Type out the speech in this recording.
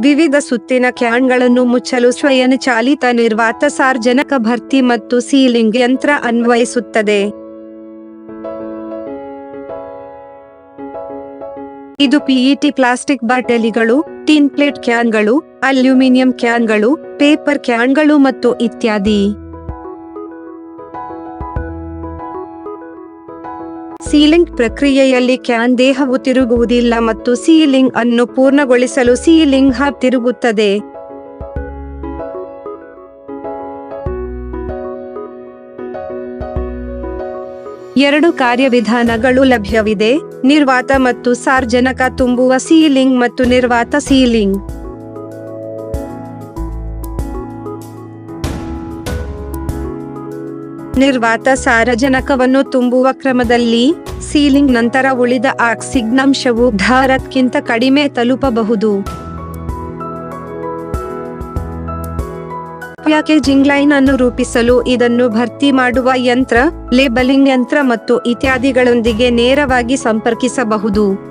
ವಿವಿಧ ಸುತ್ತಿನ ಕ್ಯಾನ್ಗಳನ್ನು ಮುಚ್ಚಲು ಸ್ವಯಂಚಾಲಿತ ನಿರ್ವಾತ ಸಾರ್ಜನಕ ಭರ್ತಿ ಮತ್ತು ಸೀಲಿಂಗ್ ಯಂತ್ರ ಅನ್ವಯಿಸುತ್ತದೆ. ಇದು ಪಿಇಟಿ ಪ್ಲಾಸ್ಟಿಕ್ ಬಾಟಲಿಗಳು, ಟಿನ್ ಪ್ಲೇಟ್ ಕ್ಯಾನ್ಗಳು, ಅಲ್ಯೂಮಿನಿಯಂ ಕ್ಯಾನ್ಗಳು, ಪೇಪರ್ ಕ್ಯಾನ್ಗಳು ಮತ್ತು ಇತ್ಯಾದಿ. ಸೀಲಿಂಗ್ ಪ್ರಕ್ರಿಯೆಯಲ್ಲಿ ಕ್ಯಾನ್ ದೇಹವು ತಿರುಗುವುದಿಲ್ಲ ಮತ್ತು ಸೀಲಿಂಗ್ ಅನ್ನು ಪೂರ್ಣಗೊಳಿಸಲು ಸೀಲಿಂಗ್ ಹಬ್ ತಿರುಗುತ್ತದೆ. ಎರಡು ಕಾರ್ಯವಿಧಾನಗಳು ಲಭ್ಯವಿದೆ, ನಿರ್ವಾತ ಮತ್ತು ಸಾರ್ಜನಕ ತುಂಬುವ ಸೀಲಿಂಗ್ ಮತ್ತು ನಿರ್ವಾತ ಸೀಲಿಂಗ್. ನಿರ್ವಾತ ಸಾರಜನಕವನ್ನು ತುಂಬುವ ಕ್ರಮದಲ್ಲಿ ಸೀಲಿಂಗ್ ನಂತರ ಉಳಿದ ಆಕ್ಸಿಗ್ನಾಂಶವು ಧಾರಕ್ಕಿಂತ ಕಡಿಮೆ ತಲುಪಬಹುದು. ಪ್ಯಾಕೇಜಿಂಗ್ ಲೈನ್ ಅನ್ನು ರೂಪಿಸಲು ಇದನ್ನು ಭರ್ತಿ ಮಾಡುವ ಯಂತ್ರ, ಲೇಬಲಿಂಗ್ ಯಂತ್ರ ಮತ್ತು ಇತ್ಯಾದಿಗಳೊಂದಿಗೆ ನೇರವಾಗಿ ಸಂಪರ್ಕಿಸಬಹುದು.